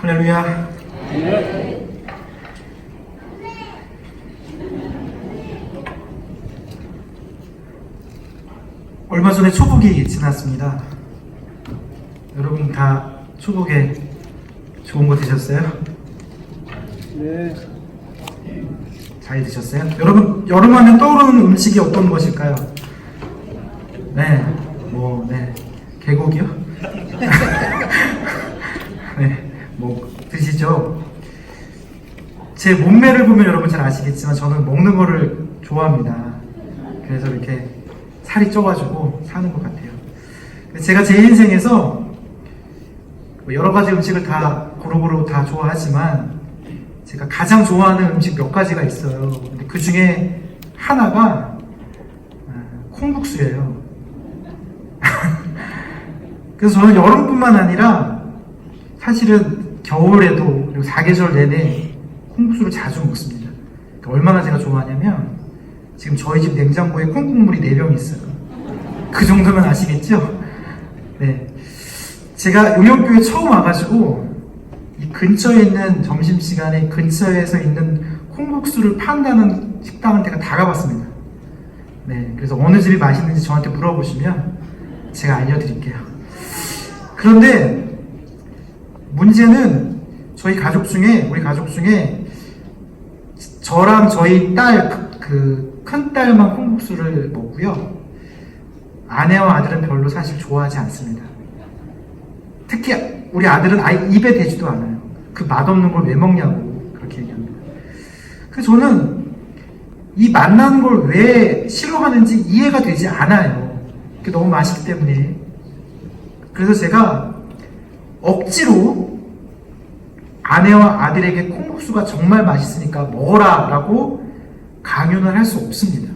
할렐루야. 얼마 전에 초복이 지났습니다. 여러분 다 초복에 좋은 거 드셨어요? 네. 잘 드셨어요? 여러분 여름하면 떠오르는 음식이 어떤 것일까요? 네, 뭐 네, 계곡이요? 네, 뭐 드시죠? 제 몸매를 보면 여러분 잘 아시겠지만 저는 먹는 거를 좋아합니다. 그래서 이렇게 살이 쪄가지고 사는 것 같아요. 제가 제 인생에서 뭐 여러 가지 음식을 다 고루고루 다 좋아하지만 제가 가장 좋아하는 음식 몇 가지가 있어요. 근데 그 중에 하나가 아, 콩국수예요. 그래서 저는 여름뿐만 아니라 사실은 겨울에도 그리고 사계절 내내 콩국수를 자주 먹습니다. 그러니까 얼마나 제가 좋아하냐면 지금 저희 집 냉장고에 콩국물이 4병 있어요. 그 정도면 아시겠죠? 네. 제가 용역교회 처음 와가지고 이 근처에 있는 점심시간에 근처에서 있는 콩국수를 판다는 식당은 제가 다 가봤습니다. 네. 그래서 어느 집이 맛있는지 저한테 물어보시면 제가 알려드릴게요. 그런데 문제는 저희 가족 중에, 우리 가족 중에 저랑 저희 딸, 그 큰 딸만 콩국수를 먹고요. 아내와 아들은 별로 사실 좋아하지 않습니다. 특히 우리 아들은 아예 입에 대지도 않아요. 그 맛없는 걸 왜 먹냐고 그렇게 얘기합니다. 그래서 저는 이 맛나는 걸 왜 싫어하는지 이해가 되지 않아요. 너무 맛있기 때문에. 그래서 제가 억지로 아내와 아들에게 콩국수가 정말 맛있으니까 먹어라 라고 강요는 할 수 없습니다.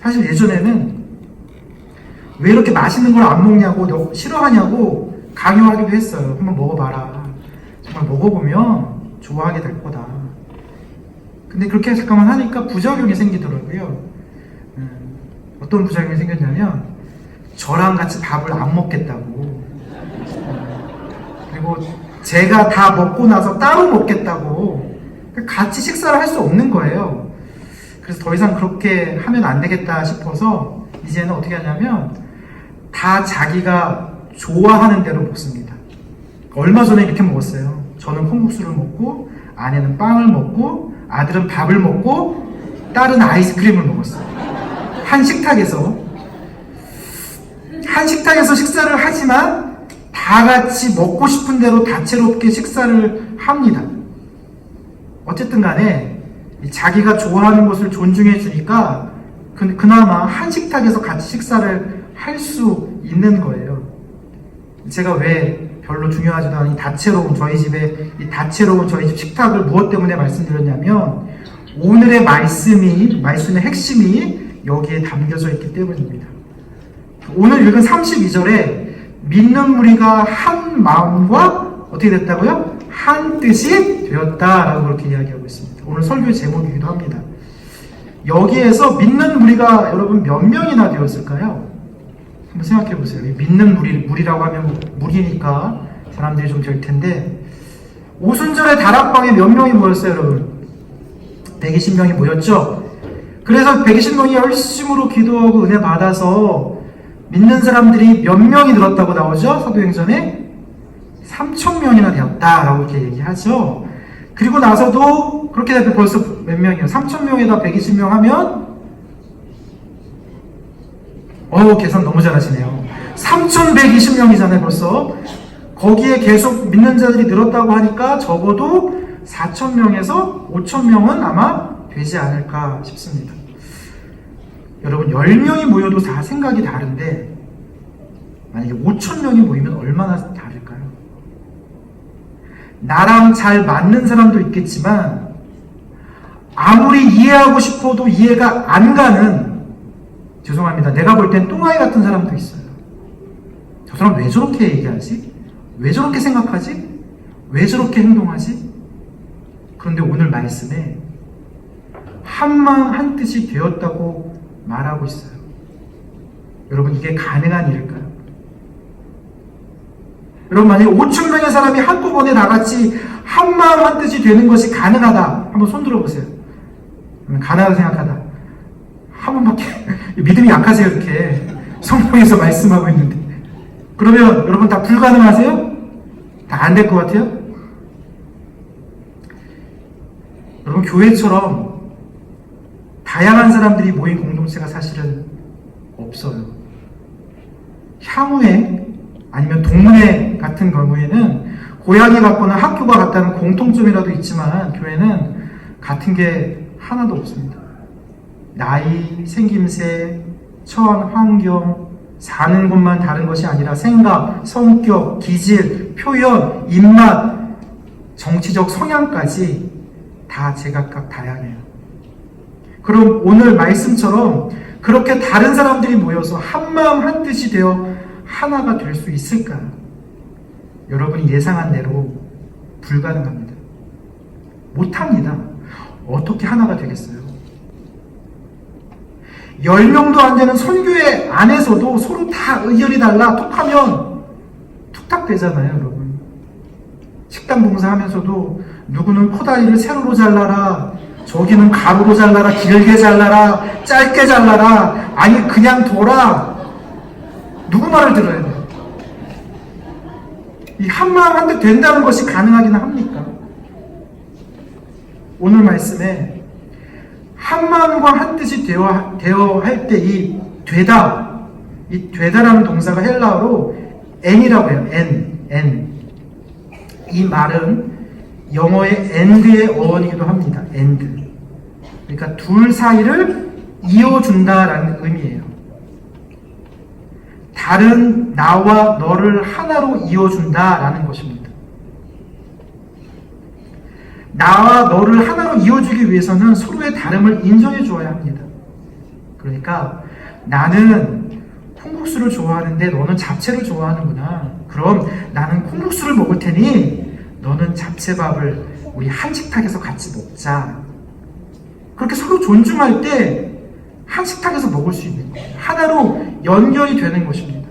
사실 예전에는 왜 이렇게 맛있는 걸 안 먹냐고 너 싫어하냐고 강요하기도 했어요. 한번 먹어봐라. 정말 먹어보면 좋아하게 될 거다. 근데 그렇게 잠깐만 하니까 부작용이 생기더라고요. 음, 어떤 부작용이 생겼냐면 저랑 같이 밥을 안 먹겠다고. 그리고 제가 다 먹고 나서 따로 먹겠다고. 같이 식사를 할 수 없는 거예요. 그래서 더 이상 그렇게 하면 안 되겠다 싶어서 이제는 어떻게 하냐면 다 자기가 좋아하는 대로 먹습니다. 얼마 전에 이렇게 먹었어요. 저는 콩국수를 먹고 아내는 빵을 먹고 아들은 밥을 먹고 딸은 아이스크림을 먹었어요. 한 식탁에서 한 식탁에서 식사를 하지만 다 같이 먹고 싶은 대로 다채롭게 식사를 합니다. 어쨌든 간에 자기가 좋아하는 것을 존중해 주니까 그, 그나마 한 식탁에서 같이 식사를 할 수 있는 거예요. 제가 왜 별로 중요하지도 않은 이 다채로운 저희 집의 이 다채로운 저희 집 식탁을 무엇 때문에 말씀드렸냐면 오늘의 말씀이 말씀의 핵심이 여기에 담겨져 있기 때문입니다. 오늘 읽은 32절에 믿는 무리가 한 마음과 어떻게 됐다고요? 한 뜻이 되었다라고 그렇게 이야기하고 있습니다. 오늘 설교의 제목이기도 합니다. 여기에서 믿는 무리가 여러분 몇 명이나 되었을까요? 한번 생각해 보세요. 믿는 무리, 무리라고 하면 무리니까 사람들이 좀 될 텐데 오순절에 다락방에 몇 명이 모였어요, 여러분? 120명이 모였죠? 그래서 120명이 열심으로 기도하고 은혜 받아서 믿는 사람들이 몇 명이 늘었다고 나오죠? 사도행전에 3천 명이나 되었다라고 이렇게 얘기하죠. 그리고 나서도 그렇게 되면 벌써 몇 명이에요? 3천 명에다 120명 하면 어 계산 너무 잘하시네요. 3,120명이잖아요, 벌써. 거기에 계속 믿는 자들이 늘었다고 하니까 적어도 4,000명에서 5,000명은 아마 되지 않을까 싶습니다. 여러분, 10명이 모여도 다 생각이 다른데, 만약에 5,000명이 모이면 얼마나 다를까요? 나랑 잘 맞는 사람도 있겠지만, 아무리 이해하고 싶어도 이해가 안 가는 죄송합니다. 내가 볼 땐 똥아이 같은 사람도 있어요. 저 사람 왜 저렇게 얘기하지? 왜 저렇게 생각하지? 왜 저렇게 행동하지? 그런데 오늘 말씀에 한마음 한뜻이 되었다고 말하고 있어요. 여러분 이게 가능한 일일까요? 여러분 만약에 5천 명의 사람이 한꺼번에 다 같이 한 마음 한 뜻이 되는 것이 가능하다. 한번 손 들어보세요. 가능하다 생각하다. 한 번밖에 믿음이 약하세요 이렇게 성경에서 말씀하고 있는데 그러면 여러분 다 불가능하세요? 다 안 될 것 같아요? 여러분 교회처럼 다양한 사람들이 모인 공 동체가 사실은 없어요. 향후에 아니면 동문회 같은 경우에는 고향이 같거나 학교가 같다는 공통점이라도 있지만 교회는 같은 게 하나도 없습니다. 나이, 생김새, 처한 환경, 사는 곳만 다른 것이 아니라 생각, 성격, 기질, 표현, 입맛, 정치적 성향까지 다 제각각 다양해요. 그럼 오늘 말씀처럼 그렇게 다른 사람들이 모여서 한마음 한뜻이 되어 하나가 될 수 있을까요? 여러분이 예상한 대로 불가능합니다. 못합니다. 어떻게 하나가 되겠어요? 10명도 안 되는 선교회 안에서도 서로 다 의견이 달라 톡하면 툭탁 되잖아요, 여러분. 식당 봉사하면서도 누구는 코다리를 세로로 잘라라, 저기는 가로로 잘라라, 길게 잘라라, 짧게 잘라라, 아니 그냥 둬라. 누구 말을 들어야 돼요? 이 한마음 한뜻 된다는 것이 가능하긴 합니까? 오늘 말씀에 한마음과 한뜻이 되어, 되어 할 때 이 되다, 이 되다라는 동사가 헬라어로 n이라고 해요. n, n. 이 말은 영어의 end의 어원이기도 합니다. end. 그러니까 둘 사이를 이어준다라는 의미예요. 다른 나와 너를 하나로 이어준다라는 것입니다. 나와 너를 하나로 이어주기 위해서는 서로의 다름을 인정해 주어야 합니다. 그러니까 나는 콩국수를 좋아하는데 너는 잡채를 좋아하는구나. 그럼 나는 콩국수를 먹을 테니 너는 잡채밥을 우리 한식탁에서 같이 먹자. 그렇게 서로 존중할 때 한 식탁에서 먹을 수 있는 거예요. 하나로 연결이 되는 것입니다.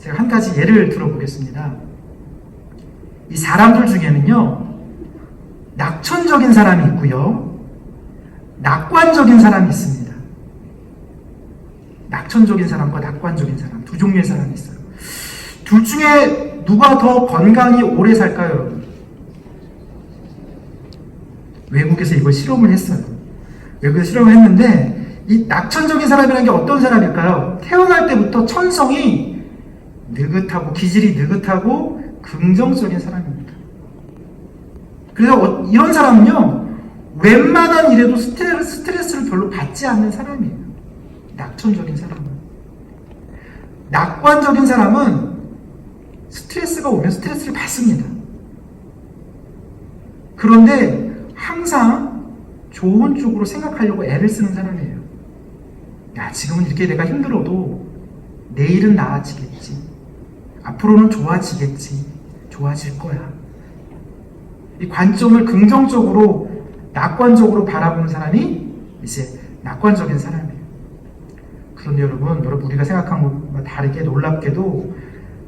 제가 한 가지 예를 들어보겠습니다. 이 사람들 중에는요, 낙천적인 사람이 있고요, 낙관적인 사람이 있습니다. 낙천적인 사람과 낙관적인 사람, 두 종류의 사람이 있어요. 둘 중에 누가 더 건강히 오래 살까요? 외국에서 이걸 실험을 했어요. 외국에서 실험을 했는데, 이 낙천적인 사람이라는 게 어떤 사람일까요? 태어날 때부터 천성이 느긋하고, 기질이 느긋하고, 긍정적인 사람입니다. 그래서 어- 이런 사람은요, 웬만한 일에도 스트레스, 스트레스 를 별로 받지 않는 사람이에요. 낙천적인 사람은. 낙관적인 사람은 스트레스가 오면 스트레스를 받습니다. 그런데 항상 좋은 쪽으로 생각하려고 애를 쓰는 사람이에요. 야, 지금은 이렇게 내가 힘들어도 내일은 나아지겠지. 앞으로는 좋아지겠지. 좋아질 거야. 이 관점을 긍정적으로, 낙관적으로 바라보는 사람이 이제 낙관적인 사람이에요. 그런데 여러분, 여러분 우리가 생각한 것과 다르게 놀랍게도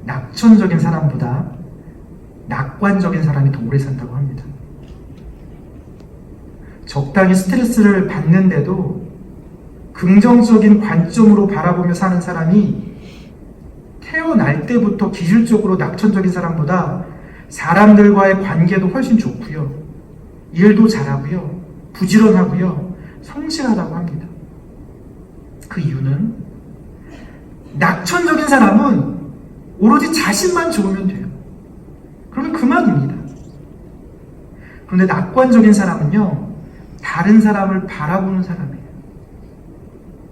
낙천적인 사람보다 낙관적인 사람이 더 오래 산다고 합니다. 적당히 스트레스를 받는데도 긍정적인 관점으로 바라보며 사는 사람이 태어날 때부터 기질적으로 낙천적인 사람보다 사람들과의 관계도 훨씬 좋고요. 일도 잘하고요. 부지런하고요. 성실하다고 합니다. 그 이유는 낙천적인 사람은 오로지 자신만 좋으면 돼요. 그러면 그만입니다. 그런데 낙관적인 사람은요, 다른 사람을 바라보는 사람이에요.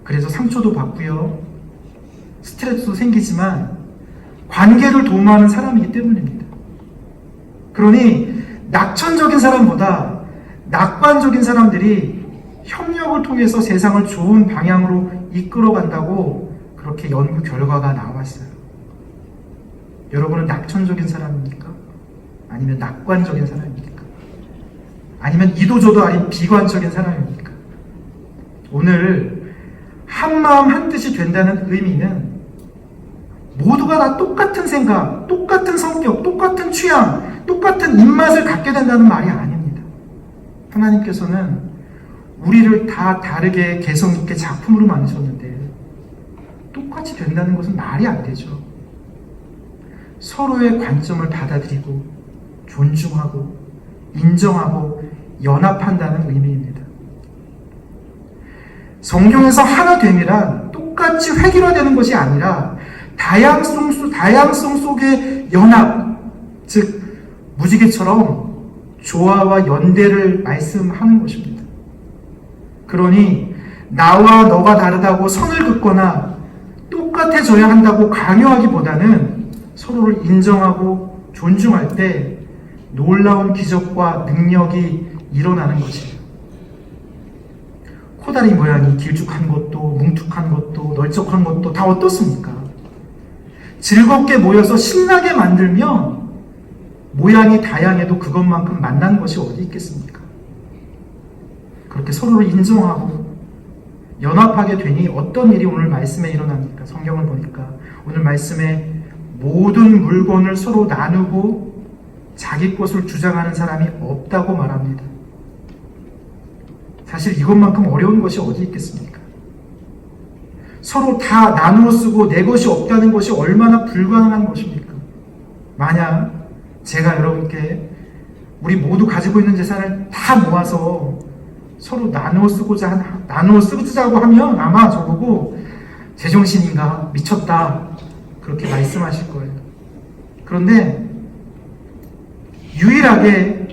그래서 상처도 받고요, 스트레스도 생기지만 관계를 도모하는 사람이기 때문입니다. 그러니 낙천적인 사람보다 낙관적인 사람들이 협력을 통해서 세상을 좋은 방향으로 이끌어 간다고 그렇게 연구 결과가 나왔어요. 여러분은 낙천적인 사람입니까? 아니면 낙관적인 사람입니까? 아니면 이도저도 아닌 비관적인 사람입니까? 오늘 한마음 한뜻이 된다는 의미는 모두가 다 똑같은 생각, 똑같은 성격, 똑같은 취향, 똑같은 입맛을 갖게 된다는 말이 아닙니다. 하나님께서는 우리를 다 다르게 개성 있게 작품으로 만드셨는데 똑같이 된다는 것은 말이 안 되죠. 서로의 관점을 받아들이고 존중하고 인정하고 연합한다는 의미입니다. 성경에서 하나 됨이란 똑같이 획일화되는 것이 아니라 다양성, 속- 다양성 속의 연합, 즉 무지개처럼 조화와 연대를 말씀하는 것입니다. 그러니 나와 너가 다르다고 선을 긋거나 똑같아져야 한다고 강요하기보다는 서로를 인정하고 존중할 때 놀라운 기적과 능력이 일어나는 것이에요. 코다리 모양이 길쭉한 것도 뭉툭한 것도 널쩍한 것도 다 어떻습니까? 즐겁게 모여서 신나게 만들면 모양이 다양해도 그것만큼 만난 것이 어디 있겠습니까? 그렇게 서로를 인정하고 연합하게 되니 어떤 일이 오늘 말씀에 일어납니까? 성경을 보니까 오늘 말씀에 모든 물건을 서로 나누고 자기 것을 주장하는 사람이 없다고 말합니다. 사실 이것만큼 어려운 것이 어디 있겠습니까? 서로 다 나누어 쓰고 내 것이 없다는 것이 얼마나 불가능한 것입니까? 만약 제가 여러분께 우리 모두 가지고 있는 재산을 다 모아서 서로 나누어 쓰고자 한, 나누어 쓰자고 하면 아마 저보고 제정신인가 미쳤다 그렇게 말씀하실 거예요. 그런데 유일하게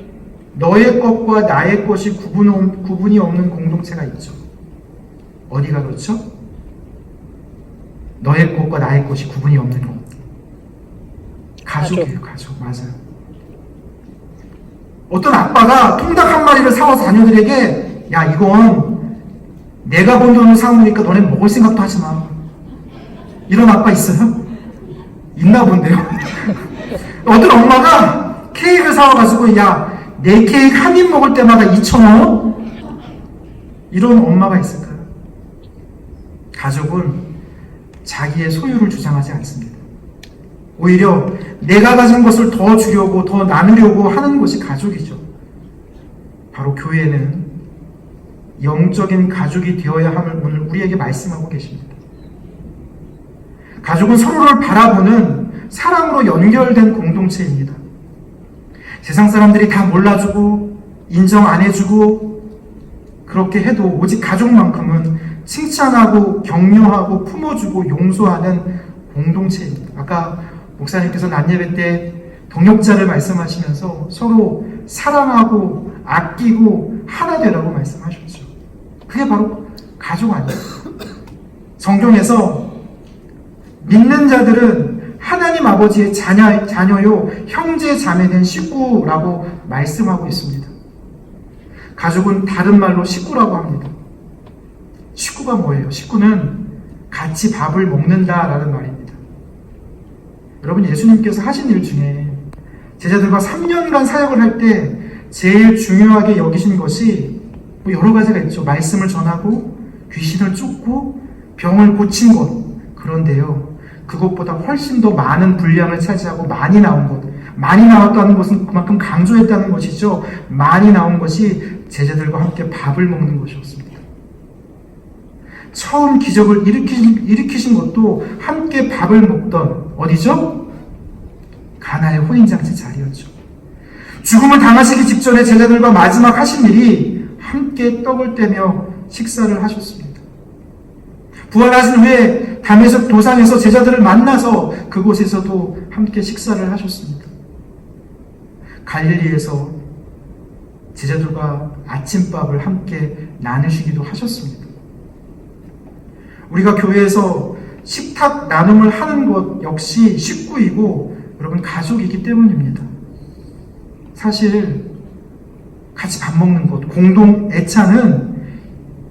너의 것과 나의 것이 구분, 없- 구분이 없는 공동체가 있죠. 어디가 그렇죠? 너의 것과 나의 것이 구분이 없는 것. 가족이에요, 가족. 맞아요. 어떤 아빠가 통닭 한 마리를 사와서 자녀들에게 야 이건 내가 번 돈을 사오니까 너네 먹을 생각도 하지 마. 이런 아빠 있어요? 있나 본데요. 어떤 엄마가 케이크를 사와가지고 야 내 케이크 한 입 먹을 때마다 2천 원? 이런 엄마가 있을까요? 가족은 자기의 소유를 주장하지 않습니다. 오히려 내가 가진 것을 더 주려고 더 나누려고 하는 것이 가족이죠. 바로 교회는 영적인 가족이 되어야 함을 오늘 우리에게 말씀하고 계십니다. 가족은 서로를 바라보는 사랑으로 연결된 공동체입니다. 세상 사람들이 다 몰라주고 인정 안 해주고 그렇게 해도 오직 가족만큼은 칭찬하고 격려하고 품어주고 용서하는 공동체입니다. 아까 목사님께서 난예배 때 동역자를 말씀하시면서 서로 사랑하고 아끼고 하나 되라고 말씀하셨죠. 그게 바로 가족 아니에요. 성경에서 믿는 자들은 하나님 아버지의 자녀, 자녀요, 형제 자매된 식구라고 말씀하고 있습니다. 가족은 다른 말로 식구라고 합니다. 식구가 뭐예요? 식구는 같이 밥을 먹는다라는 말입니다. 여러분, 예수님께서 하신 일 중에 제자들과 3년간 사역을 할 때 제일 중요하게 여기신 것이 뭐 여러 가지가 있죠. 말씀을 전하고 귀신을 쫓고 병을 고친 것. 그런데요. 그것보다 훨씬 더 많은 분량을 차지하고 많이 나온 것. 많이 나왔다는 것은 그만큼 강조했다는 것이죠. 많이 나온 것이 제자들과 함께 밥을 먹는 것이었습니다. 처음 기적을 일으키신, 일으키신 것도 함께 밥을 먹던 어디죠? 가나의 혼인장치 자리였죠. 죽음을 당하시기 직전에 제자들과 마지막 하신 일이 함께 떡을 떼며 식사를 하셨습니다. 부활하신 후에 담에석 도상에서 제자들을 만나서 그곳에서도 함께 식사를 하셨습니다. 갈릴리에서 제자들과 아침밥을 함께 나누시기도 하셨습니다. 우리가 교회에서 식탁 나눔을 하는 것 역시 식구이고 여러분 가족이기 때문입니다. 사실 같이 밥 먹는 것, 공동 애차는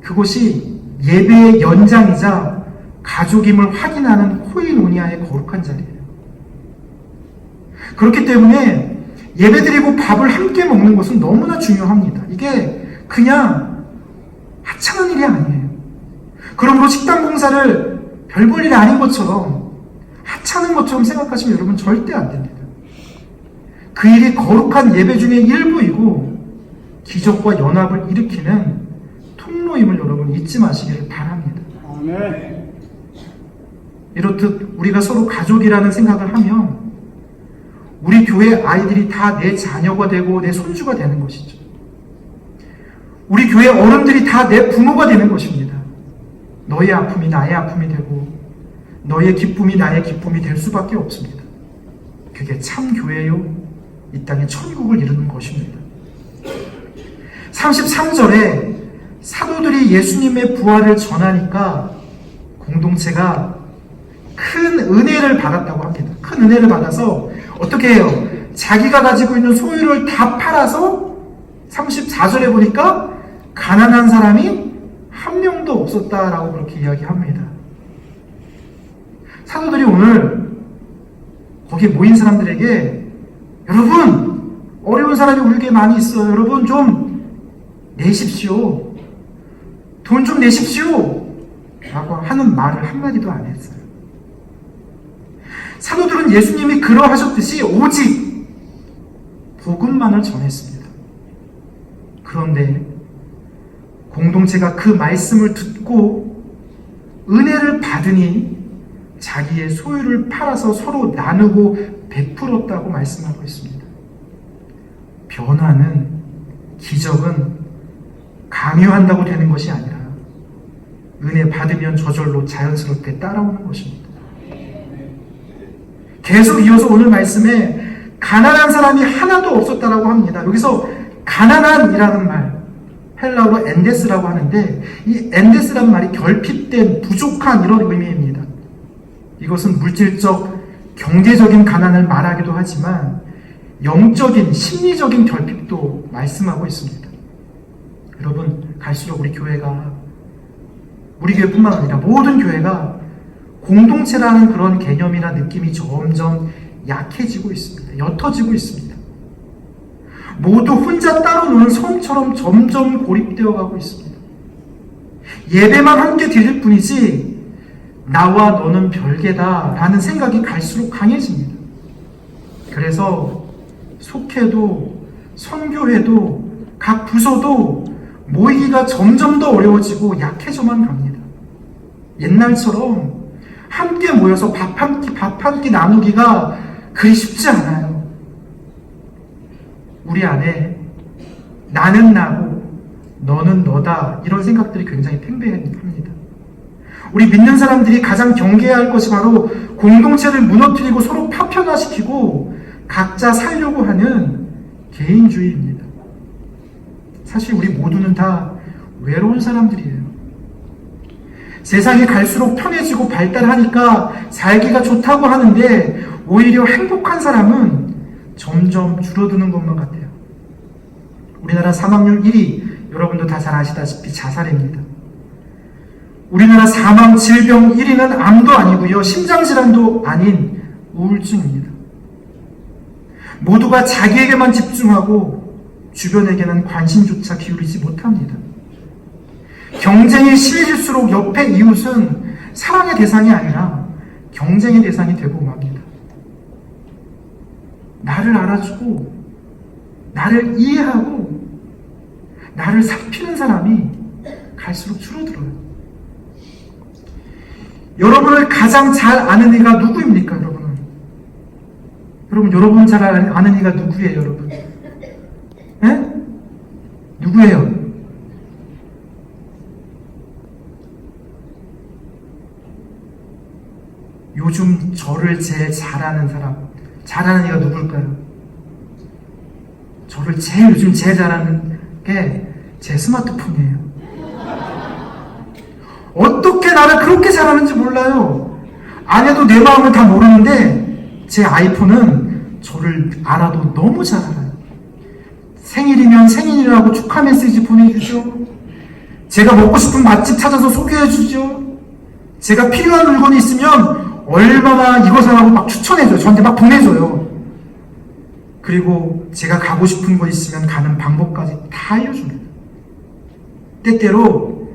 그것이 예배의 연장이자 가족임을 확인하는 코이노니아의 거룩한 자리예요. 그렇기 때문에 예배드리고 밥을 함께 먹는 것은 너무나 중요합니다. 이게 그냥 하찮은 일이 아니에요. 그러므로 식당 봉사를 별 볼 일이 아닌 것처럼 하찮은 것처럼 생각하시면 여러분 절대 안 됩니다. 그 일이 거룩한 예배 중의 일부이고 기적과 연합을 일으키는 통로임을 여러분 잊지 마시기를 바랍니다. 아멘. 이렇듯 우리가 서로 가족이라는 생각을 하면 우리 교회 아이들이 다 내 자녀가 되고 내 손주가 되는 것이죠. 우리 교회 어른들이 다 내 부모가 되는 것입니다. 너의 아픔이 나의 아픔이 되고 너의 기쁨이 나의 기쁨이 될 수밖에 없습니다. 그게 참 교회요. 이 땅에 천국을 이루는 것입니다. 33절에 사도들이 예수님의 부활을 전하니까 공동체가 큰 은혜를 받았다고 합니다. 큰 은혜를 받아서 어떻게 해요? 자기가 가지고 있는 소유를 다 팔아서 34절에 보니까 가난한 사람이 한 명도 없었다라고 그렇게 이야기합니다. 사도들이 오늘 거기에 모인 사람들에게 여러분 어려운 사람이 우리에게 많이 있어요. 여러분 좀 내십시오. 돈 좀 내십시오. 라고 하는 말을 한마디도 안 했어요. 사도들은 예수님이 그러하셨듯이 오직 복음만을 전했습니다. 그런데 공동체가 그 말씀을 듣고 은혜를 받으니 자기의 소유를 팔아서 서로 나누고 베풀었다고 말씀하고 있습니다. 변화는 기적은 강요한다고 되는 것이 아니라 은혜 받으면 저절로 자연스럽게 따라오는 것입니다. 계속 이어서 오늘 말씀에 가난한 사람이 하나도 없었다라고 합니다. 여기서 가난한이라는 말, 헬라어로 엔데스라고 하는데 이 엔데스라는 말이 결핍된, 부족한 이런 의미입니다. 이것은 물질적, 경제적인 가난을 말하기도 하지만 영적인, 심리적인 결핍도 말씀하고 있습니다. 여러분, 갈수록 우리 교회가 우리 교회뿐만 아니라 모든 교회가 공동체라는 그런 개념이나 느낌이 점점 약해지고 있습니다. 옅어지고 있습니다. 모두 혼자 따로 노는 성처럼 점점 고립되어 가고 있습니다. 예배만 함께 드릴 뿐이지 나와 너는 별개다 라는 생각이 갈수록 강해집니다. 그래서 속해도 선교회도 각 부서도 모이기가 점점 더 어려워지고 약해져만 갑니다. 옛날처럼 함께 모여서 밥 한 끼, 밥 한 끼 나누기가 그리 쉽지 않아요. 우리 안에 나는 나고 너는 너다 이런 생각들이 굉장히 팽배합니다. 우리 믿는 사람들이 가장 경계해야 할 것이 바로 공동체를 무너뜨리고 서로 파편화시키고 각자 살려고 하는 개인주의입니다. 사실 우리 모두는 다 외로운 사람들이에요. 세상이 갈수록 편해지고 발달하니까 살기가 좋다고 하는데 오히려 행복한 사람은 점점 줄어드는 것만 같아요. 우리나라 사망률 1위 여러분도 다 잘 아시다시피 자살입니다. 우리나라 사망 질병 1위는 암도 아니고요. 심장질환도 아닌 우울증입니다. 모두가 자기에게만 집중하고 주변에게는 관심조차 기울이지 못합니다. 경쟁이 심해질수록 옆에 이웃은 사랑의 대상이 아니라 경쟁의 대상이 되고 맙니다. 나를 알아주고, 나를 이해하고, 나를 살피는 사람이 갈수록 줄어들어요. 여러분을 가장 잘 아는 이가 누구입니까, 여러분은? 여러분, 여러분 잘 아는 이가 누구예요, 여러분? 예? 누구예요? 요즘 저를 제일 잘하는 사람, 잘하는 이가 누굴까요? 저를 제일 요즘 제일 잘하는 게 제 스마트폰이에요. 어떻게 나를 그렇게 잘하는지 몰라요. 아내도 내 마음을 다 모르는데 제 아이폰은 저를 알아도 너무 잘 알아요. 생일이면 생일이라고 축하 메시지 보내주죠. 제가 먹고 싶은 맛집 찾아서 소개해주죠. 제가 필요한 물건이 있으면 얼마나 이거 사라고 막 추천해줘요. 저한테 막 보내줘요. 그리고 제가 가고 싶은 거 있으면 가는 방법까지 다 알려줍니다. 때때로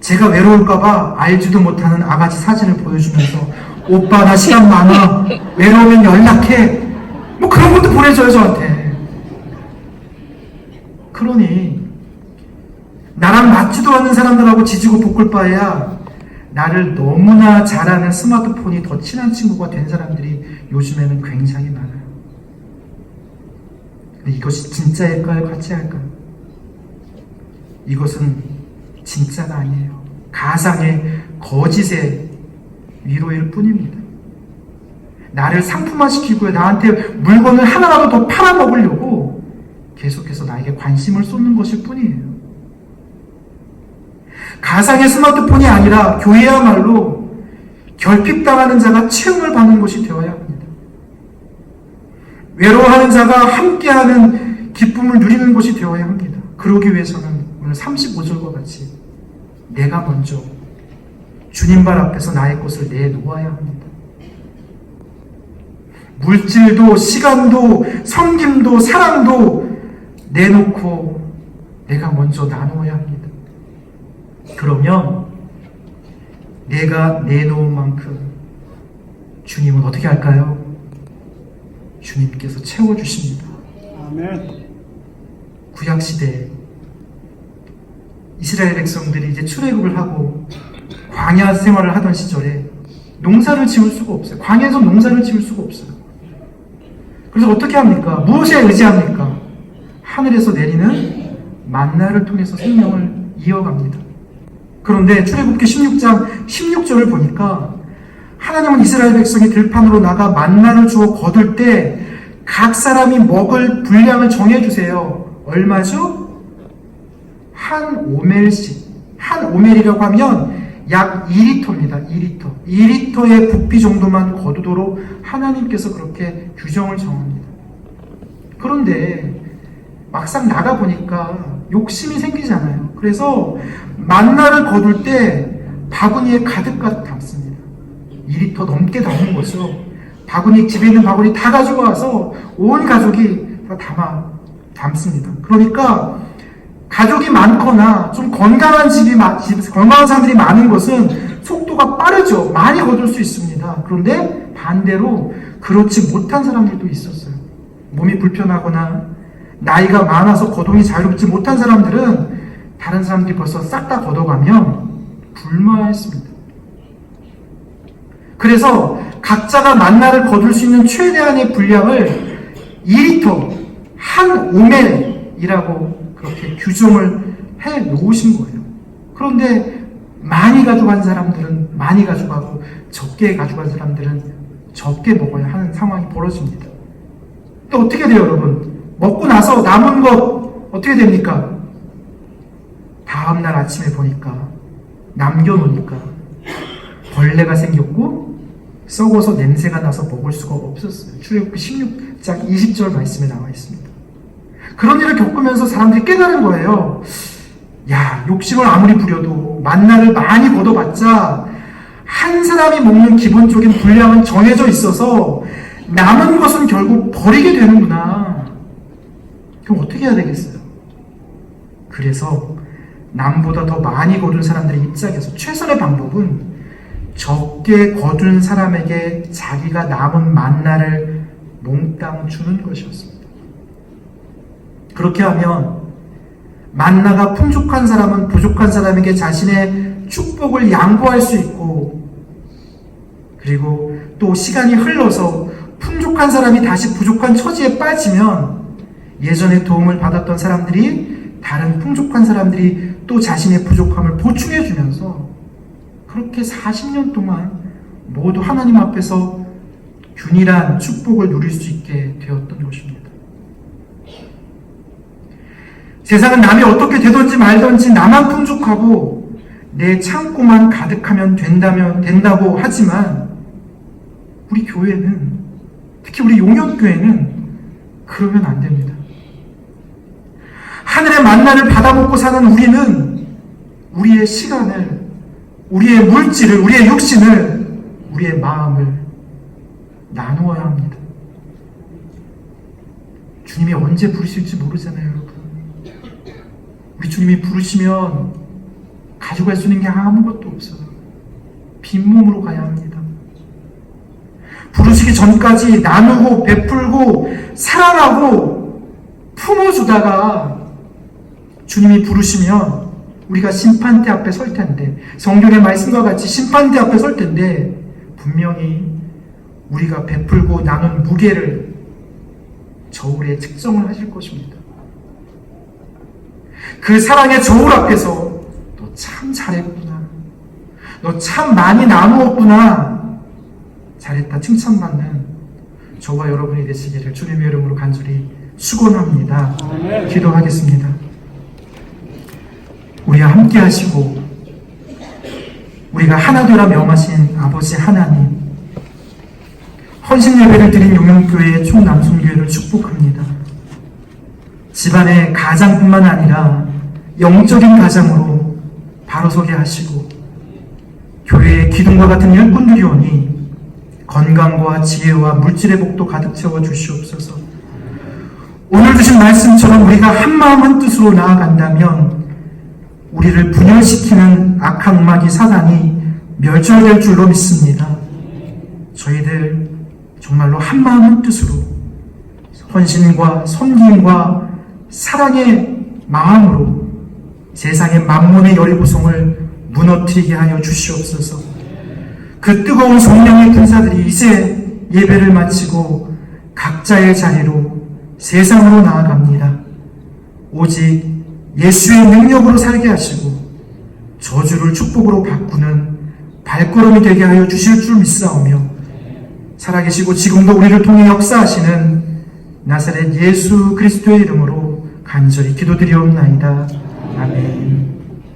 제가 외로울까봐 알지도 못하는 아가씨 사진을 보여주면서 오빠 나 시간 많아. 외로우면 연락해. 뭐 그런 것도 보내줘요 저한테. 그러니 나랑 맞지도 않는 사람들하고 지지고 볶을 바에야 나를 너무나 잘 아는 스마트폰이 더 친한 친구가 된 사람들이 요즘에는 굉장히 많아요. 이것이 진짜일까요? 가짜일까요? 이것은 진짜가 아니에요. 가상의 거짓의 위로일 뿐입니다. 나를 상품화시키고 나한테 물건을 하나라도 더 팔아먹으려고 계속해서 나에게 관심을 쏟는 것일 뿐이에요. 가상의 스마트폰이 아니라 교회야말로 결핍당하는 자가 체험을 받는 곳이 되어야 합니다. 외로워하는 자가 함께하는 기쁨을 누리는 곳이 되어야 합니다. 그러기 위해서는 오늘 35절과 같이 내가 먼저 주님 발 앞에서 나의 것을 내놓아야 합니다. 물질도 시간도 섬김도 사랑도 내놓고 내가 먼저 나누어야 합니다. 그러면 내가 내놓은 만큼 주님은 어떻게 할까요? 주님께서 채워주십니다. 아멘. 구약 시대에 이스라엘 백성들이 이제 출애굽을 하고 광야 생활을 하던 시절에 농사를 지을 수가 없어요. 광야에서 농사를 지을 수가 없어요. 그래서 어떻게 합니까? 무엇에 의지합니까? 하늘에서 내리는 만나를 통해서 생명을 이어갑니다. 그런데 출애굽기 16장 16절을 보니까 하나님은 이스라엘 백성이 들판으로 나가 만나를 주어 거둘 때 각 사람이 먹을 분량을 정해 주세요. 얼마죠? 한 오멜씩. 한 오멜이라고 하면 약 2리터입니다. 2리터. 2리터의 부피 정도만 거두도록 하나님께서 그렇게 규정을 정합니다. 그런데 막상 나가 보니까 욕심이 생기잖아요. 그래서 만나를 거둘 때 바구니에 가득 가득 담습니다. 2리터 넘게 담은 거죠. 바구니 집에 있는 바구니 다 가지고 와서 온 가족이 다 담아 담습니다. 그러니까 가족이 많거나 좀 건강한 집이 건강한 사람들이 많은 것은 속도가 빠르죠. 많이 거둘 수 있습니다. 그런데 반대로 그렇지 못한 사람들도 있었어요. 몸이 불편하거나 나이가 많아서 거동이 자유롭지 못한 사람들은 다른 사람들이 벌써 싹 다 걷어가면 불마했습니다. 그래서 각자가 만나를 거둘 수 있는 최대한의 분량을 2리터 한 오멜이라고 그렇게 규정을 해 놓으신 거예요. 그런데 많이 가져간 사람들은 많이 가져가고 적게 가져간 사람들은 적게 먹어야 하는 상황이 벌어집니다. 또 어떻게 돼요, 여러분? 먹고 나서 남은 것 어떻게 됩니까? 다음날 아침에 보니까 남겨놓으니까 벌레가 생겼고 썩어서 냄새가 나서 먹을 수가 없었어요. 출애굽기 16장 20절 말씀에 나와 있습니다. 그런 일을 겪으면서 사람들이 깨달은 거예요. 야, 욕심을 아무리 부려도 만나를 많이 걷어봤자 한 사람이 먹는 기본적인 분량은 정해져 있어서 남은 것은 결국 버리게 되는구나. 그럼 어떻게 해야 되겠어요? 그래서 남보다 더 많이 거둔 사람들의 입장에서 최선의 방법은 적게 거둔 사람에게 자기가 남은 만나를 몽땅 주는 것이었습니다. 그렇게 하면 만나가 풍족한 사람은 부족한 사람에게 자신의 축복을 양보할 수 있고 그리고 또 시간이 흘러서 풍족한 사람이 다시 부족한 처지에 빠지면 예전에 도움을 받았던 사람들이 다른 풍족한 사람들이 또 자신의 부족함을 보충해 주면서 그렇게 40년 동안 모두 하나님 앞에서 균일한 축복을 누릴 수 있게 되었던 것입니다. 세상은 남이 어떻게 되든지 말든지 나만 풍족하고 내 창고만 가득하면 된다면 된다고 하지만 우리 교회는 특히 우리 용현교회는 그러면 안 됩니다. 하늘의 만나를 받아먹고 사는 우리는 우리의 시간을, 우리의 물질을, 우리의 육신을, 우리의 마음을 나누어야 합니다. 주님이 언제 부르실지 모르잖아요, 여러분. 우리 주님이 부르시면 가져갈 수 있는 게 아무것도 없어요. 빈몸으로 가야 합니다. 부르시기 전까지 나누고 베풀고 사랑하고 품어주다가 주님이 부르시면 우리가 심판대 앞에 설 텐데 성경의 말씀과 같이 심판대 앞에 설 텐데 분명히 우리가 베풀고 나눈 무게를 저울에 측정을 하실 것입니다. 그 사랑의 저울 앞에서 너 참 잘했구나. 너 참 많이 나누었구나. 잘했다. 칭찬받는 저와 여러분이 되시기를 주님의 이름으로 간절히 축원합니다. 기도하겠습니다. 우리와 함께 하시고 우리가 하나 되라 명하신 아버지 하나님 헌신 예배를 드린 용영교회 총남순교회를 축복합니다. 집안의 가장뿐만 아니라 영적인 가장으로 바로 서게 하시고 교회의 기둥과 같은 일꾼들이 오니 건강과 지혜와 물질의 복도 가득 채워 주시옵소서. 오늘 주신 말씀처럼 우리가 한 마음 한 뜻으로 나아간다면 우리를 분열시키는 악한 음악이 사단이 멸절될 줄로 믿습니다. 저희들 정말로 한 마음 한 뜻으로 헌신과 섬김과 사랑의 마음으로 세상의 만문의 열이고성을 무너뜨리게 하여 주시옵소서. 그 뜨거운 성령의 군사들이 이제 예배를 마치고 각자의 자리로 세상으로 나아갑니다. 오직 예수의 능력으로 살게 하시고 저주를 축복으로 바꾸는 발걸음이 되게 하여 주실 줄 믿사오며 살아계시고 지금도 우리를 통해 역사하시는 나사렛 예수 그리스도의 이름으로 간절히 기도드리옵나이다. 아멘.